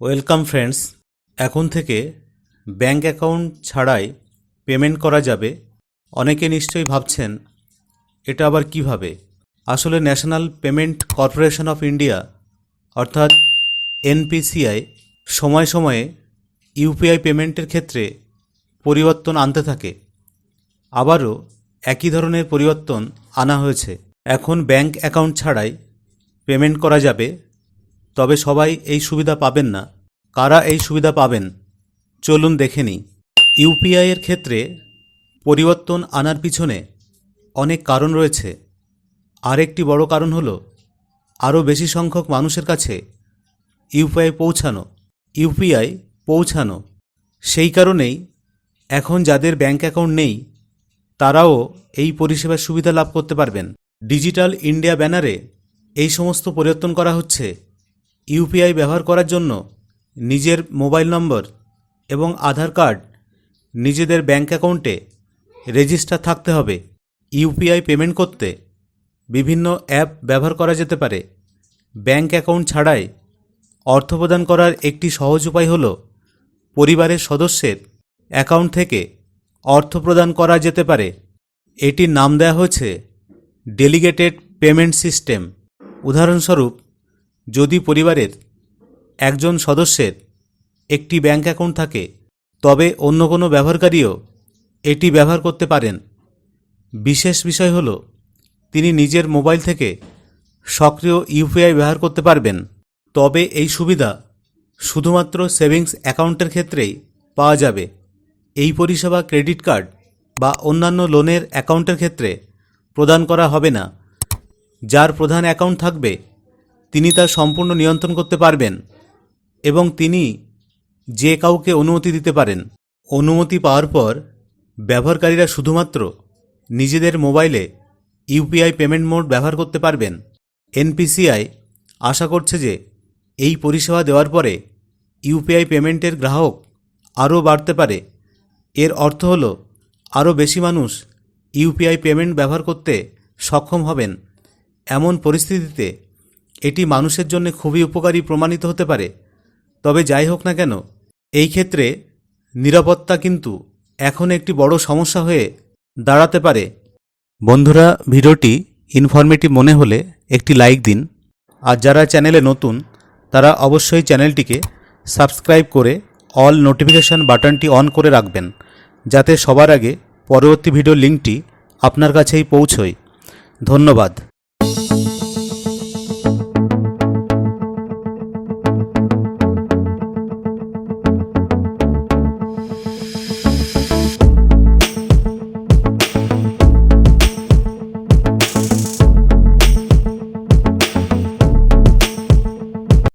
Welcome friends, এখন থেকে bank account ছাড়াই পেমেন্ট করা যাবে। অনেকে নিশ্চয়ই ভাবছেন, এটা আবার কীভাবে? আসলে national payment corporation of India, অর্থাৎ এনপিসিআই, সময় সময়ে ইউপিআই পেমেন্টের ক্ষেত্রে পরিবর্তন আনতে থাকে। আবারও একই ধরনের পরিবর্তন আনা হয়েছে। এখন ব্যাঙ্ক অ্যাকাউন্ট ছাড়াই পেমেন্ট করা যাবে। তবে সবাই এই সুবিধা পাবেন না। কারা এই সুবিধা পাবেন? চলুন দেখে নিই। ইউপিআইয়ের ক্ষেত্রে পরিবর্তন আনার পিছনে অনেক কারণ রয়েছে। আরেকটি বড় কারণ হলো, আরও বেশি সংখ্যক মানুষের কাছে ইউপিআই পৌঁছানো ইউপিআই পৌঁছানো। সেই কারণেই এখন যাদের ব্যাঙ্ক অ্যাকাউন্ট নেই, তারাও এই পরিষেবার সুবিধা লাভ করতে পারবেন। ডিজিটাল ইন্ডিয়া ব্যানারে এই সমস্ত পরিবর্তন করা হচ্ছে। ইউপিআই ব্যবহার করার জন্য নিজের মোবাইল নম্বর এবং আধার কার্ড নিজেদের ব্যাঙ্ক অ্যাকাউন্টে রেজিস্টার থাকতে হবে। ইউপিআই পেমেন্ট করতে বিভিন্ন অ্যাপ ব্যবহার করা যেতে পারে। ব্যাঙ্ক অ্যাকাউন্ট ছাড়াই অর্থ প্রদান করার একটি সহজ উপায় হল পরিবারের সদস্যের অ্যাকাউন্ট থেকে অর্থ প্রদান করা যেতে পারে। এটির নাম দেওয়া হয়েছে ডেলিগেটেড পেমেন্ট সিস্টেম। উদাহরণস্বরূপ যদি পরিবারের একজন সদস্যের একটি ব্যাঙ্ক অ্যাকাউন্ট থাকে, তবে অন্য কোনো ব্যবহারকারীও এটি ব্যবহার করতে পারেন। বিশেষ বিষয় হল, তিনি নিজের মোবাইল থেকে সক্রিয় ইউপিআই ব্যবহার করতে পারবেন। তবে এই সুবিধা শুধুমাত্র সেভিংস অ্যাকাউন্টের ক্ষেত্রেই পাওয়া যাবে। এই পরিষেবা ক্রেডিট কার্ড বা অন্যান্য লোনের অ্যাকাউন্টের ক্ষেত্রে প্রদান করা হবে না। যার প্রধান অ্যাকাউন্ট থাকবে তিনি তার সম্পূর্ণ নিয়ন্ত্রণ করতে পারবেন এবং তিনি যে কাউকে অনুমতি দিতে পারেন। অনুমতি পাওয়ার পর ব্যবহারকারীরা শুধুমাত্র নিজেদের মোবাইলে ইউপিআই পেমেন্ট মোড ব্যবহার করতে পারবেন। এনপিসিআই আশা করছে যে এই পরিষেবা দেওয়ার পরে ইউপিআই পেমেন্টের গ্রাহক আরও বাড়তে পারে। এর অর্থ হল আরও বেশি মানুষ ইউপিআই পেমেন্ট ব্যবহার করতে সক্ষম হবেন। এমন পরিস্থিতিতে এটি মানুষের জন্য খুবই উপকারী প্রমাণিত হতে পারে। তবে যাই হোক না কেন, এই ক্ষেত্রে নিরাপত্তা কিন্তু এখন একটি বড় সমস্যা হয়ে দাঁড়াতে পারে। বন্ধুরা, ভিডিওটি ইনফরমেটিভ মনে হলে একটি লাইক দিন। আর যারা চ্যানেলে নতুন, তারা অবশ্যই চ্যানেলটিকে সাবস্ক্রাইব করে অল নোটিফিকেশান বাটনটি অন করে রাখবেন, যাতে সবার আগে পরবর্তী ভিডিও লিঙ্কটি আপনার কাছেই পৌঁছয়। ধন্যবাদ।